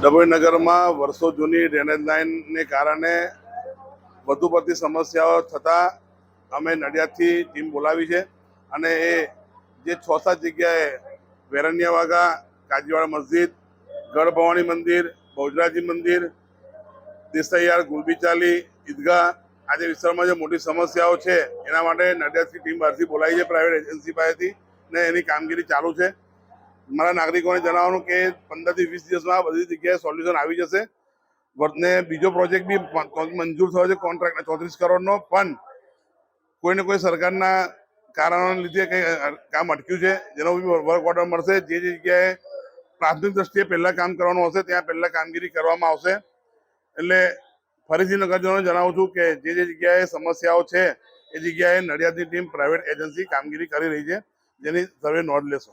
ડભોઈ નગરમાં વર્ષો જૂની ડ્રેનેજ લાઇનને કારણે વધુ પડતી સમસ્યાઓ થતાં અમે નડિયાદથી ટીમ બોલાવી છે અને એ જે છ સાત જગ્યાએ વેરણિયા વાગા, કાજીવાડા મસ્જિદ ગઢ ભવાની મંદિર, બહુજરાજી મંદિર, દેસાઈયાર, ગુલબીચાલી, ઈદગાહ આ જે વિસ્તારમાં જે મોટી સમસ્યાઓ છે, એના માટે નડિયાદથી ટીમ બહારથી બોલાવી છે, પ્રાઇવેટ એજન્સી પાસેથી ને એની કામગીરી ચાલુ છે. મારા નાગરિકોને જણાવવાનું કે પંદરથી વીસ દિવસમાં બધી જગ્યાએ સોલ્યુશન આવી જશે. વર્તને બીજો પ્રોજેક્ટ બી મંજૂર થયો છે કોન્ટ્રાક્ટ ચોત્રીસ કરોડનો, પણ કોઈને કોઈ સરકારના કારણોને લીધે કંઈ કામ અટક્યું છે. જેનો બી વર્ક ઓર્ડર મળશે. જે જે જગ્યાએ પ્રાથમિક દ્રષ્ટિએ પહેલાં કામ કરવાનું હશે, ત્યાં પહેલાં કામગીરી કરવામાં આવશે. એટલે ફરીથી નગરજનોને જણાવું છું કે જે જે જગ્યાએ સમસ્યાઓ છે, એ જગ્યાએ નડિયાદની ટીમ પ્રાઇવેટ એજન્સી કામગીરી કરી રહી છે. જેની સર્વે નોંધ લેશો.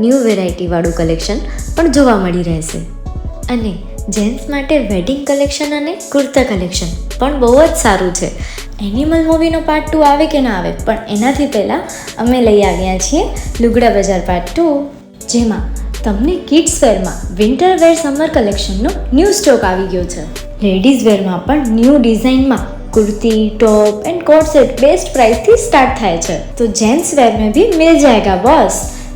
ન્યૂ વેરાયટીવાળું કલેક્શન પણ જોવા મળી રહેશે. અને જેન્ટ્સ માટે વેડિંગ કલેક્શન અને કુર્તા કલેક્શન પણ બહુ જ સારું છે. એનિમલ મૂવીનો પાર્ટ ટુ આવે કે ના આવે પણ એનાથી પહેલાં અમે લઈ આવ્યા છીએ લુગડા બજાર પાર્ટ ટુ જેમાં તમને કિડ્સ વેરમાં વિન્ટર વેર સમર કલેક્શનનો ન્યૂ સ્ટોક આવી ગયો છે. લેડીઝ વેરમાં પણ ન્યૂ ડિઝાઇનમાં kurti top and coat set best પ્રાઇસથી start થાય છે. તો જેન્ટ્સ વેરને બી મિલ જાયગા, boss.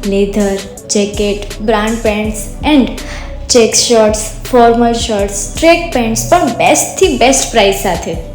Leather jacket brand pants and check shirts formal shirts track pants પણ બેસ્ટથી બેસ્ટ પ્રાઇસ સાથે.